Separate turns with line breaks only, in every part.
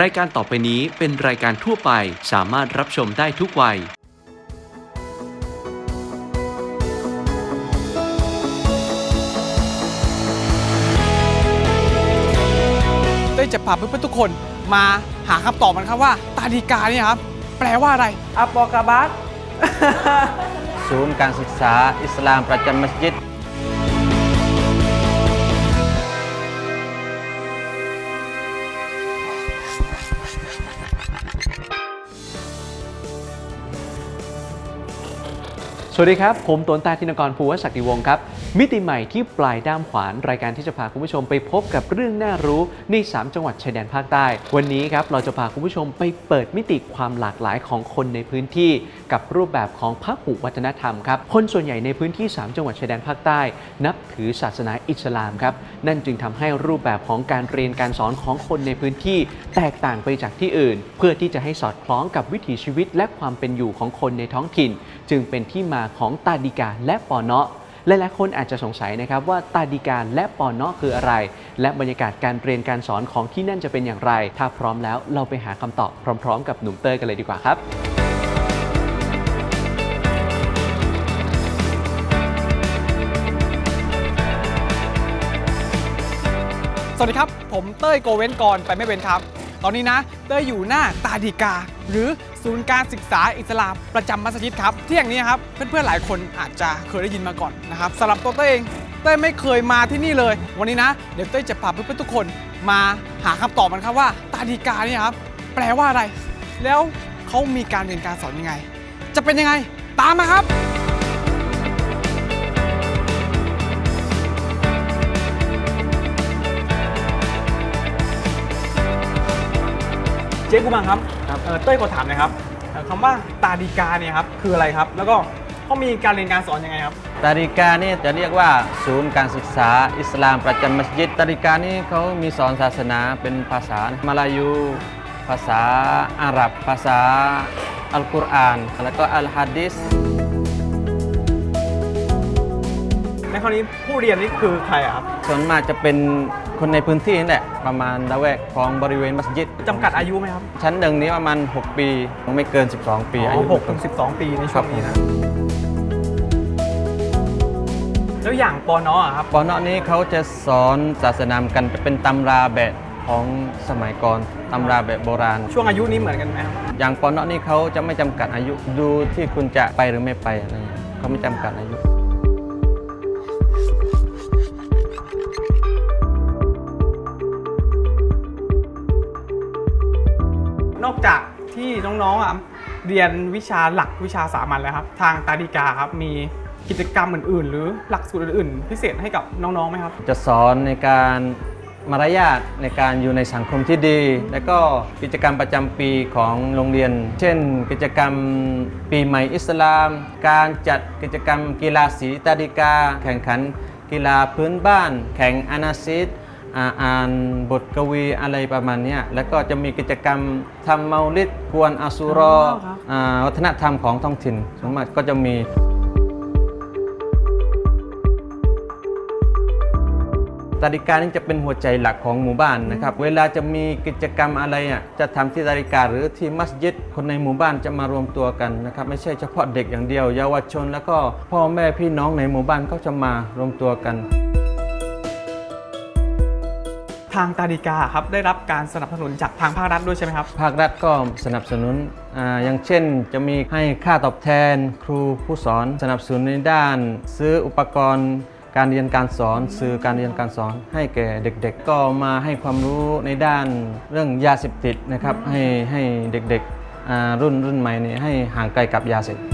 รายการต่อไปนี้เป็นรายการทั่วไปสามารถรับชมได้ทุกวัย
เต้ยจะพาเพื่อนๆทุกคนมาหาคำตอบมันครับว่า ตาดีกาเนี่ยครับ แปลว่าอะไร อัปปอกาบัส
ศูนย์การศึกษาอิสลามประจำมัสยิด
สวัสดีครับ ผมตนตาธินกรภูวศักดิวงศ์ครับ มิติใหม่ที่ปลายด้ามขวานรายการที่จะพาคุณผู้ชมไปพบกับเรื่องน่ารู้ใน 3 จังหวัดชายแดนภาคใต้ วันนี้ครับเราจะพาคุณผู้ชมไปเปิดมิติความหลากหลายของคนในพื้นที่ กับรูปแบบของพหุวัฒนธรรมครับคนส่วนใหญ่ในพื้นที่ 3 จังหวัดชายแดนภาคใต้ นับถือศาสนาอิสลามครับนั่นจึงทำให้รูปแบบของการเรียนการสอนของคนในพื้นที่ แตกต่างไปจากที่อื่น เพื่อที่จะให้สอดคล้องกับวิถีชีวิตและความเป็นอยู่ของคนในท้องถิ่น จึงเป็นที่มาของตาดีกาและปอเนาะหลายๆคนอาจจะสงสัยนะครับว่าตาดีการและปอนเนาะคืออะไร และบรรยากาศการเรียนการสอนของที่นั่นจะเป็นอย่างไร ถ้าพร้อมแล้วเราไปหาคำตอบพร้อม ๆ กับหนุ่มเต้ยกันเลยดีกว่าครับ
สวัสดีครับ ผมเต้ยโกเว้นกรไปไม่เป็นครับ ตอนนี้นะเต้ยอยู่หน้าตาดีกา หรือศูนย์การศึกษาอิสลามประจำมัสยิดครับ ที่อย่างนี้ครับเพื่อนๆหลายคนอาจจะเคยได้ยินมาก่อนนะครับสำหรับตัวเต้ยเองเต้ยไม่เคยมาที่นี่เลย วันนี้นะเดี๋ยวเต้ยจะพาเพื่อนๆทุกคนมาหาคำตอบมันครับว่าตาดีกาเนี่ยครับแปลว่าอะไร แล้วเขามีการเรียนการสอนยังไง จะเป็นยังไงตามมาครับ เจ๊กูมังครับเอ่อเต้ยขอถามหนะครับเอ่อคำว่าตาดีกาเนี่ยครับคืออะไรครับ แล้วก็เขามีการเรียนการสอนยังไงครับ
ตาริกานี่จะเรียกว่าศูนย์การศึกษาอิสลามประจำมัสยิดตาริกานี่เขามีสอนศาสนาเป็นภาษามาลายู ภาษาอาหรับ ภาษาอัลกุรอาน แล้วก็อัลฮะดิษ
คราวนี้ผู้เรียนนี่คือใครอะครับ
ส่วนมากจะเป็นคนในพื้นที่นี่แหละประมาณละแวกของบริเวณมัสยิด
จำกัดอายุไหมครับ
ชั้นหนึ่งนี้ประมาณ 6 ปีไม่เกิน 12 ปีอายุ
หกถึงสิบสองปีในช่วงนี้นะแล้วอย่างปอนอะครับ
ปอนอนี้เขาจะสอนศาสนามกันเป็นตำราแบบของสมัยก่อนตำราแบบโบราณ
ช่วงอายุนี้เหมือนกันไหมครับ
อย่างปอนอนี่เขาจะไม่จำกัดอายุดูที่คุณจะไปหรือไม่ไปอะไรอย่างเงี้ยเขาไม่จำกัดอายุ
ที่น้องๆอะเรียนวิชาหลักวิชาสามัญแล้วครับ ทางตาดีกาครับมีกิจกรรมอื่นๆ หรือหลักสูตรอื่นๆ พิเศษให้กับน้องๆไหมครับ
จะสอนในการมารยาทในการอยู่ในสังคมที่ดี และก็กิจกรรมประจำปีของโรงเรียน เช่น กิจกรรมปีใหม่อิสลาม การจัดกิจกรรมกีฬาสีตาดิกา แข่งขันกีฬาพื้นบ้าน แข่งอานาซิด อ่าอ่านบทกวีอะไรประมาณเนี้ยแล้วก็จะมีกิจกรรมทำเมาลิดกวนอาสุรอ
อ๋อครับ
อ่าวัฒนธรรมของท้องถิ่นสมมติก็จะมีตาริกานี่จะเป็นหัวใจหลักของหมู่บ้านนะครับ เวลาจะมีกิจกรรมอะไรอะจะทำที่ตาริกาหรือที่มัสยิดคนในหมู่บ้านจะมารวมตัวกันนะครับ ไม่ใช่เฉพาะเด็กอย่างเดียว เยาวชน แล้วก็พ่อแม่พี่น้องในหมู่บ้านก็จะมารวมตัวกัน
ทางตาดีกาครับได้รับการสนับสนุนจากทางภาครัฐด้วยใช่ไหมครับ
ภาครัฐก็สนับสนุนอาอย่างเช่นจะมีให้ค่าตอบแทนครูผู้สอนสนับสนุนในด้านซื้ออุปกรณ์การเรียนการสอนสื่อการเรียนการสอนให้แก่เด็กๆ ก็มาให้ความรู้ในด้านเรื่องยาเสพติดนะครับให้ให้เด็กๆอ่ารุ่นรุ่นใหม่นี้ให้ห่างไกลกับยาเสพติด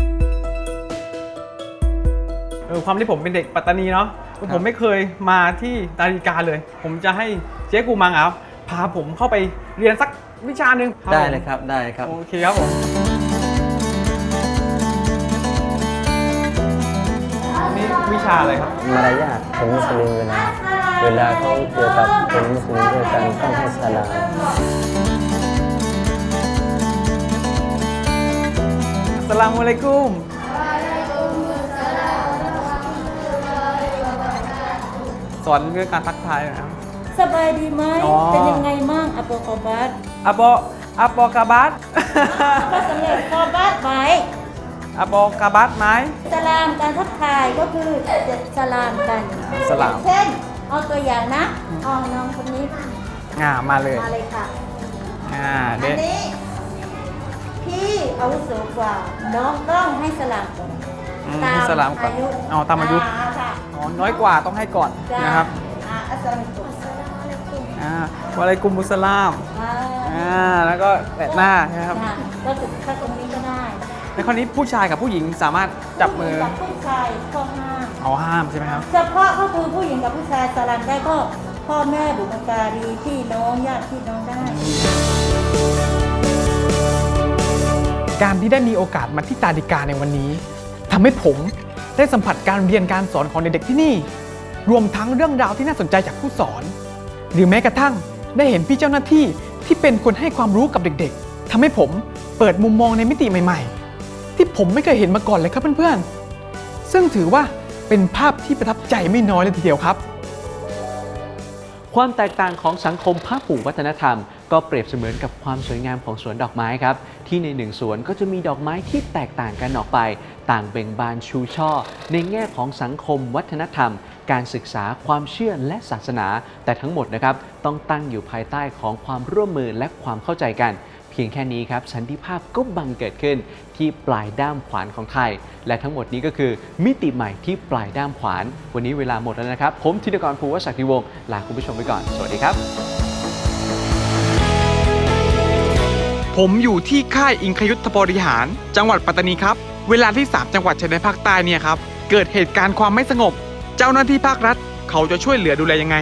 เออความที่ผมเป็นเด็กปัตตานีเนาะ ผมไม่เคยมาที่ตาดีกาเลย ผมจะให้เจ๊กูมังอะครับพาผมเข้าไปเรียนสักวิชาหนึ่ง
ได้เลยครับได้ครับ
โอเคครับผมนี่วิชาอะไรครับ
มารยาทของมุสลิมเวลาเวลาเขาเกี่ยวกับคนมุสลิมด้วยกันต้องให้สลาม
สลามุอะลัยกุม สอนเรื่องการทักทายหนะครับ
สบายดีไหม
อ๋อ
เป็นยังไงมั่งอัปโปกบัส
อโปอโปกาบัส
ก็สำเร็จพอบ้านไว้
อโปกาบัสไหม
สลามการทักทายก็คือจะสลามกัน
สลาม
เช่นเอาตัวอย่างนะเอาน้องคนนี้
อ่ามาเลย
มาเลยค่ะ
อ่า
อั
เด็
นนี้ พี่อาวุโสกว่า น้องต้องให้สลามก่อน
อืมให้สลามก่อนอ๋อตามอายุ
ค่ะ
อ๋อ น้อยกว่าต้องให้ก่อน
จ้า
นะครับ
อ่าอัสสลามุอะลัยกุม
อ่าวะไรกุมบุสลาม
อ่า
อ่าแล้วก็แตะหน้าใช่ไหมครับ
จ้ะก็ถึงถ้าตรงนี้ก็ได้
ในข้อนี้ผู้ชายกับผู้หญิงสามารถจับมือ
กับผู้ชายข้อห้าม
เอาห้ามใช่ไหมครับ
เฉพาะก็คือผู้หญิงกับผู้ชายสลัมได้ก็พ่อแม่บุพการีพี่น้องญาติพี่น้องได้
การที่ได้มีโอกาสมาที่ตาดิกาในวันนี้ทำให้ผม ได้สัมผัสการเรียนการสอนของเด็กๆที่นี่ รวมทั้งเรื่องราวที่น่าสนใจจากผู้สอน หรือแม้กระทั่งได้เห็นพี่เจ้าหน้าที่ที่เป็นคนให้ความรู้กับเด็กๆทำให้ผมเปิดมุมมองในมิติใหม่ ๆ ที่ผมไม่เคยเห็นมาก่อนเลยครับเพื่อนๆ ซึ่งถือว่าเป็นภาพที่ประทับใจไม่น้อยเลยทีเดียวครับ
ความแตกต่างของสังคมภาคผูวัฒนธรรม ก็เปรียบเสมือนกับความสวยงามของสวนดอกไม้ครับ ที่ในหนึ่งสวนก็จะมีดอกไม้ที่แตกต่างกันออกไป ต่างเบ่งบานชูช่อ ในแง่ของสังคมวัฒนธรรม การศึกษาความเชื่อและศาสนา แต่ทั้งหมดนะครับต้องตั้งอยู่ภายใต้ของความร่วมมือและความเข้าใจกัน พียงแค่นี้ครับสันติภาพก็บังเกิดขึ้นที่ปลายด้ามขวานของไทย และทั้งหมดนี้ก็คือมิติใหม่ที่ปลายด้ามขวาน วันนี้เวลาหมดแล้วนะครับ ผมธินกรภูวศักดิวงศ์ลาคุณผู้ชมไปก่อน สวัสดีครับ
ผมอยู่ที่ค่ายอิงคยุทธบริหาร จังหวัดปัตตานีครับ เวลาที่ 3 จังหวัดชายแดนภาคใต้เนี่ยครับเกิดเหตุการณ์ความไม่สงบ เจ้าหน้าที่ภาครัฐ เขาจะช่วยเหลือดูแลยังไง